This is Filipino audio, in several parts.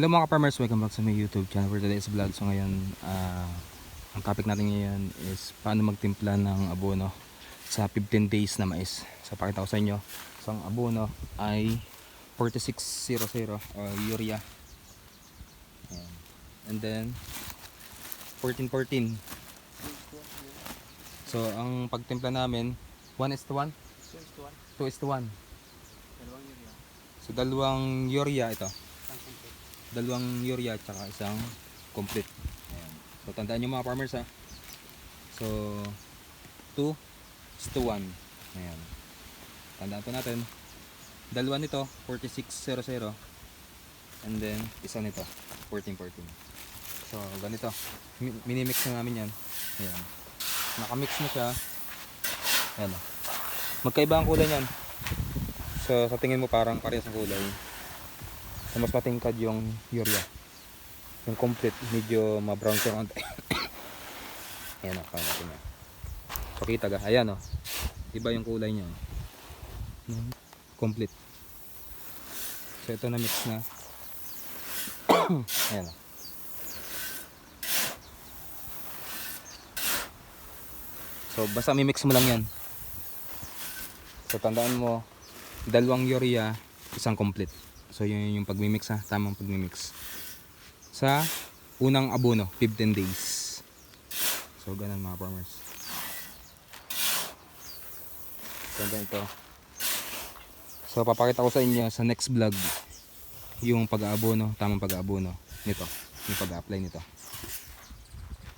Hello mga ka-farmers, welcome back sa my YouTube channel for today's vlog. So ngayon, ah, ang topic natin ngayon is paano magtimpla ng abono sa 15 days na mais. So pakita ko sa inyo, so ang abono ay 4600 o urea. Ayan. And then 1414. So ang pagtimpla namin, 1 is to 1, 2 is to 1. So dalawang urea ito dalawang urea at isang complete. Ayan. So tandaan nyo mga farmers ha. So 2 is to 1. Ayan. Tandaan po natin. Dalawa nito 4600 and then isa nito 1414. So ganito. Mi- Minimix na namin yan. Ayan. Nakamix na siya. Ayan. Magkaiba ang kulay niyan. So sa tingin mo parang parehas ang kulay na mas matingkad yung urea. Yung complete medyo ma-brown siya konti. Ayan o kaya natin yan. So ga. Ayan o iba yung kulay niya. Complete. So ito na mix na. Ayan o so basta mimix mo lang yan. So tandaan mo dalawang urea isang complete So yun yung pagmimix ha, tamang pagmimix. Sa unang abono, 15 days. So ganun mga farmers. So ganito. So papakita ko sa inyo sa next vlog yung pag-aabono, tamang pag-aabono nito, yung pag-apply nito.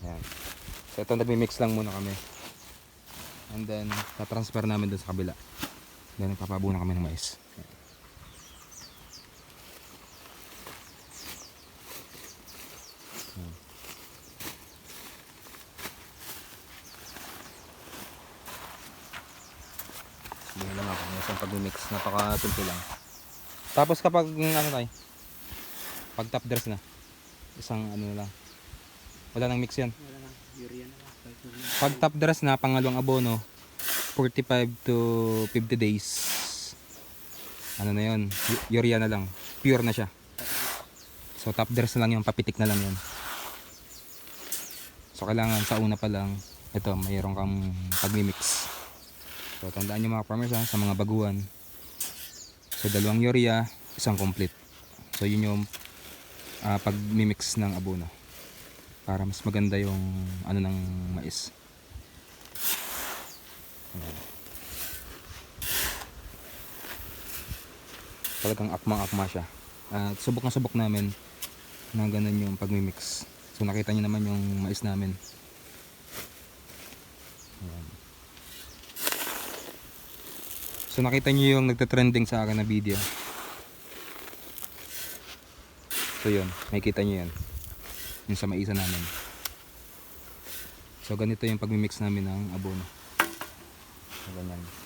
Yan. So ito nagmi-mix lang muna kami. And then, tatransfer namin dun sa kabila. Then, nagpapabuno kami ng mais. Hindi lang ako. Yung isang pag-mix. Napaka-simple lang. Tapos kapag ano tayo, pag top dress na, isang ano na lang. Wala nang mix yan. Wala lang, urea na lang. Pag top dress na, pangalawang abono, 45 to 50 days. Ano na yun, urea na lang. Pure na siya. So top dress na lang yung papitik na lang yun. So kailangan sa una pa lang, ito, mayroon kang pagmimix. So tandaan nyo mga farmers ha, sa mga baguhan. So dalawang urea, isang complete. So yun yung ah, pagmimix ng abono. Para mas maganda yung ano ng mais. Talagang akmang-akma siya. At subok na subok namin na ganun yung pagmimix. So nakita niyo naman yung mais namin. Ayan. So nakita niyo yung nagte-trending sa akin na video. So yun, makikita niyo yan. Yung sa maisa namin. So ganito yung pagmimix namin ng abono. So, ganyan.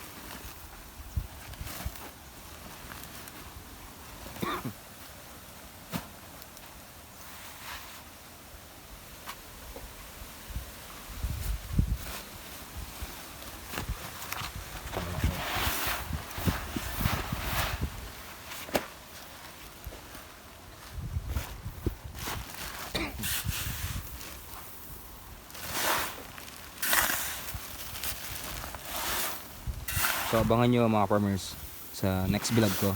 So abangan nyo mga farmers sa next vlog ko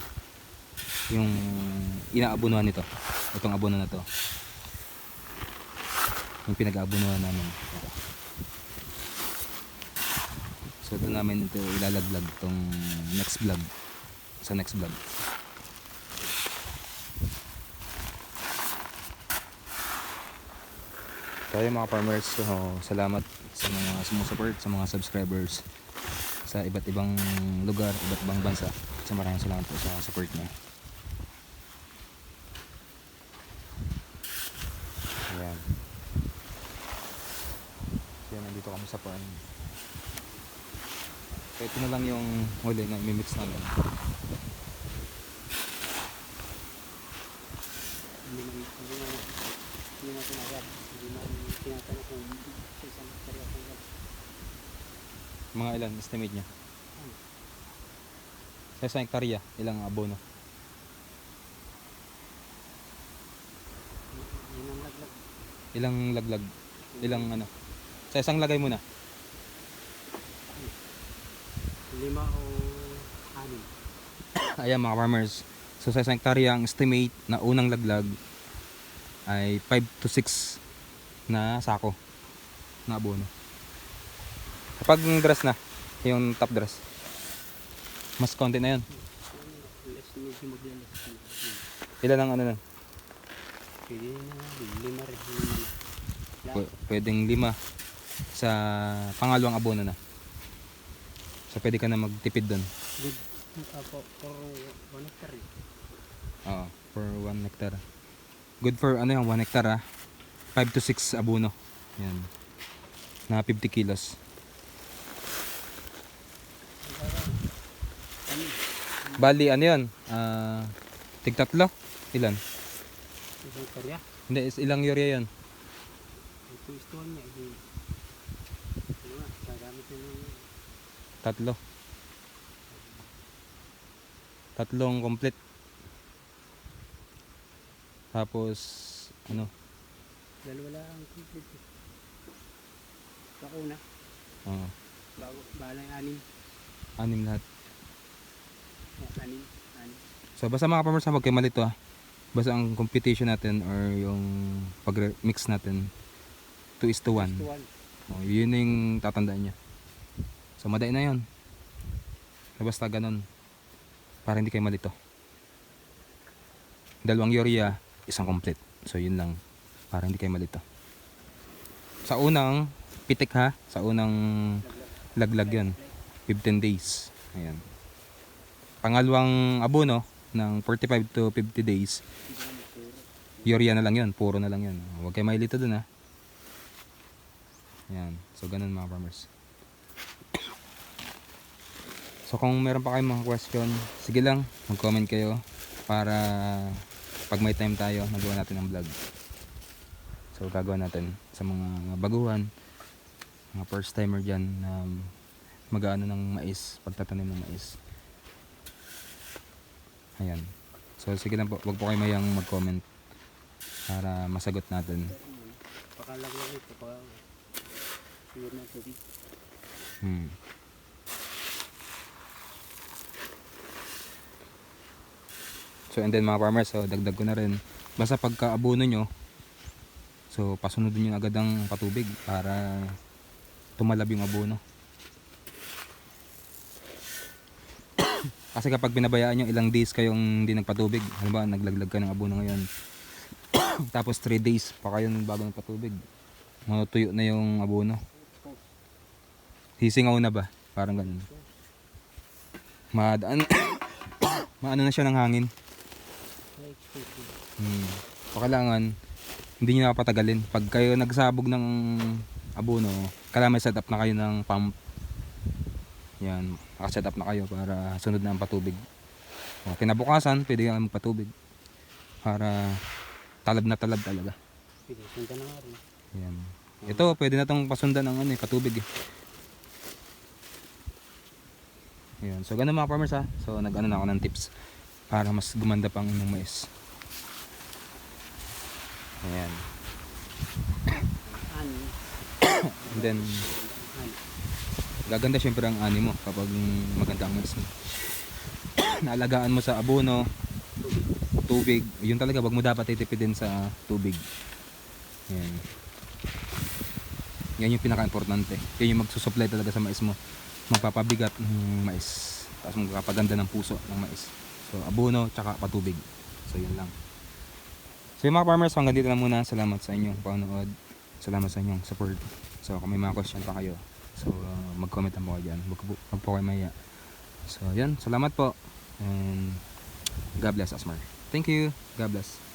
yung inaabunuhan nito. Itong abono na to. Yung pinag-aabunuhan namin. So ito namin ito ilalaglag tong next vlog. Sa next vlog. Ayun mga farmers, so, salamat sa mga sumusupport, sa mga subscribers sa iba't ibang lugar, iba't ibang bansa. So maraming salamat po sa support niya. Ayan. So yan, nandito kami sa. So ito na lang yung huli na mimix namin. Hindi na, hindi na, hindi na tinawag. Hindi na tinatanong kung sa isang hektarya kung. Mga ilan, estimate niya? Sa isang hektarya, ilang abono? Ilang laglag? Ilang ano? Sa isang lagay muna. Lima o anim. Ayan mga farmers. So sa isang hektarya, ang estimate na unang laglag ay 5 to 6 na sako na abono. Kapag dress na, yung top dress, mas konti na yun. Ilan ang ano nun? Pw- Pwedeng lima sa pangalawang abono na. So pwede ka na magtipid doon. Good. For one hectare. eh. Oo, for 1 hectare. Good for ano yung 1 hectare ah. 5 to 6 abono. Yan. Na 50 kilos. Ano? Bali, ano yun? Ah, tig tatlo? Ilan? Isang hektarya. Hindi, is ilang urea yun? Ito istuhan niya. Ito. Ano nga, gagamit na ng Tatlo. Tatlong complete. Tapos, ano? dalawa ang complete. eh. Sa una, Oo, bago, balang anim. anim lahat. Anim. Anim. So, basta mga farmers, huwag kayo malito ah. Basta ang competition natin or yung pag-mix natin 2 is to 1. Istuhan. Oh, yun yung tatandaan niya. So, maday na yun. So, basta ganun. Para hindi kayo malito. Dalawang urea, isang complete. So, yun lang. Para hindi kayo malito. Sa unang pitik ha, sa unang laglag yun. 15 days. Ayan. Pangalawang abono ng 45 to 50 days, urea na lang yun. Puro na lang yun. Huwag kayo mailito dun ha. Ayan. So, ganun mga farmers. So, kung meron pa kayong mga question, sige lang, mag-comment kayo para pag may time tayo, nagawa natin ang vlog. So, gagawa natin sa mga baguhan, mga first timer dyan na mag-ano ng mais, pagtatanim ng mais. Ayan. So, sige lang po, wag po kayo mayang mag-comment para masagot natin. Pakalaglag ito. Pa, siguro na tubig. Hmm. So and then mga farmers, so dagdag ko na rin. Basta pagka abono nyo, so pasunodin nyo agad ang patubig para tumalab yung abono. Kasi kapag pinabayaan nyo ilang days kayong hindi nagpatubig, halimbawa naglaglag ka ng abono ngayon, tapos 3 days pa kayo bago nagpatubig, matutuyo na yung abono. Sisingaw na ba? Parang ganun. Madaan. Maano na siya ng hangin. Hmm. So, kailangan hindi nyo napatagalin. Pag kayo nagsabog ng abono, kailangan may setup na kayo ng pump. Yan. Nakaset up na kayo para sunod na ang patubig. O, kinabukasan, pwede kang magpatubig. Para talab na talab talaga. Pwede, sundan na nga rin. Yan. Ito, pwede na itong pasundan ng ano, eh, patubig eh. Yan. So, ganun mga farmers ha. So, nag-ano na ako ng tips para mas gumanda pang inyong mais. Ayan. Anim. And then, Anim. Gaganda syempre ang ani mo kapag maganda ang mais mo. Naalagaan mo sa abono, tubig. Yun talaga, wag mo dapat titipidin sa tubig. Yan. Yan yung pinaka-importante. Yan yung magsusupply talaga sa mais mo. Magpapabigat ng mais. Tapos magpapaganda ng puso ng mais. So, abono, tsaka patubig. So, yun lang. So, yung mga farmers, hanggang dito na muna. Salamat sa inyong panonood. Salamat sa inyong support. So, kung may mga question pa kayo, so, uh, mag-comment lang po kayo dyan. Wag po, kayo maya. So, yan. Salamat po. And, God bless us, Mar. Thank you. God bless.